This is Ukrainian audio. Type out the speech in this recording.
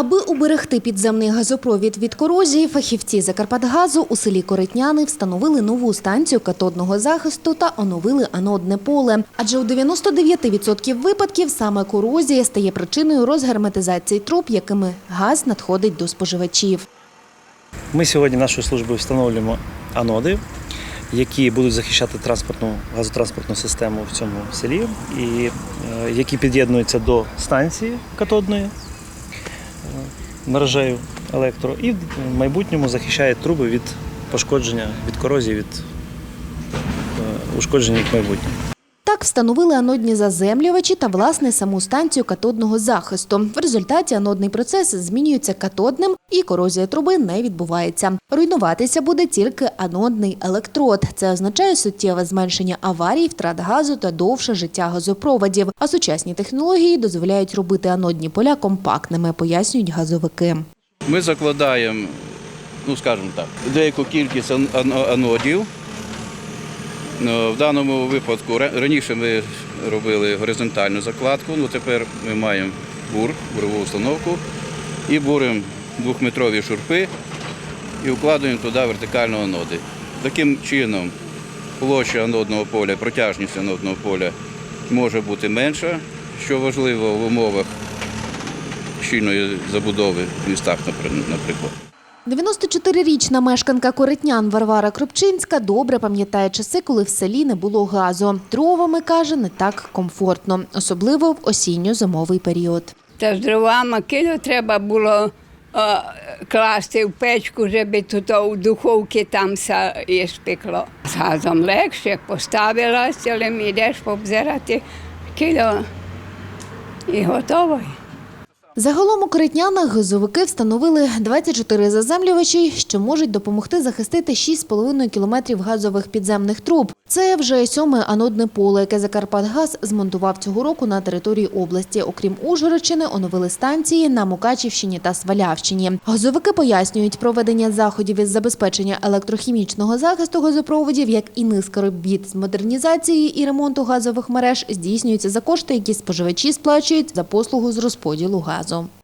Аби уберегти підземний газопровід від корозії, фахівці Закарпатгазу у селі Коритняни встановили нову станцію катодного захисту та оновили анодне поле. Адже у 99% випадків саме корозія стає причиною розгерметизації труб, якими газ надходить до споживачів. Ми сьогодні нашою службою встановлюємо аноди, які будуть захищати транспортну газотранспортну систему в цьому селі, і е, які під'єднуються до станції катодної мережею електро, і в майбутньому захищає труби від пошкодження, від корозії, від ушкоджень ушкодження їх майбутнього. Так встановили анодні заземлювачі та власне саму станцію катодного захисту. В результаті анодний процес змінюється катодним і корозія труби не відбувається. Руйнуватися буде тільки анодний електрод. Це означає суттєве зменшення аварій, втрат газу та довше життя газопроводів. А сучасні технології дозволяють робити анодні поля компактними, пояснюють газовики. Ми закладаємо, ну скажімо так, деяку кількість ан- ан- анодів. Ну, В даному випадку раніше ми робили горизонтальну закладку, ну тепер ми маємо бур, бурову установку і буримо двохметрові шурпи і вкладаємо туди вертикально аноди. Таким чином площа анодного поля, протяжність анодного поля може бути менша, що важливо в умовах щільної забудови в містах, наприклад. 94-річна мешканка Коритнян Варвара Кропчинська добре пам'ятає часи, коли в селі не було газу. Дровами, каже, не так комфортно, особливо в осінньо-зимовий період. Та з дровами кило треба було е, класти в печку, щоб тут у духовці там все і спекло. З газом легше, як поставила, цілим йдеш побзирати кило і готово. Загалом у Коритнянах газовики встановили 24 заземлювачі, що можуть допомогти захистити 6,5 кілометрів газових підземних труб. Це вже сьоме анодне поле, яке Закарпатгаз змонтував цього року на території області. Окрім Ужгородщини, оновили станції на Мукачівщині та Свалявщині. Газовики пояснюють, проведення заходів із забезпечення електрохімічного захисту газопроводів, як і низка робіт з модернізації і ремонту газових мереж, здійснюються за кошти, які споживачі сплачують за послугу з розподілу газу. dadzą.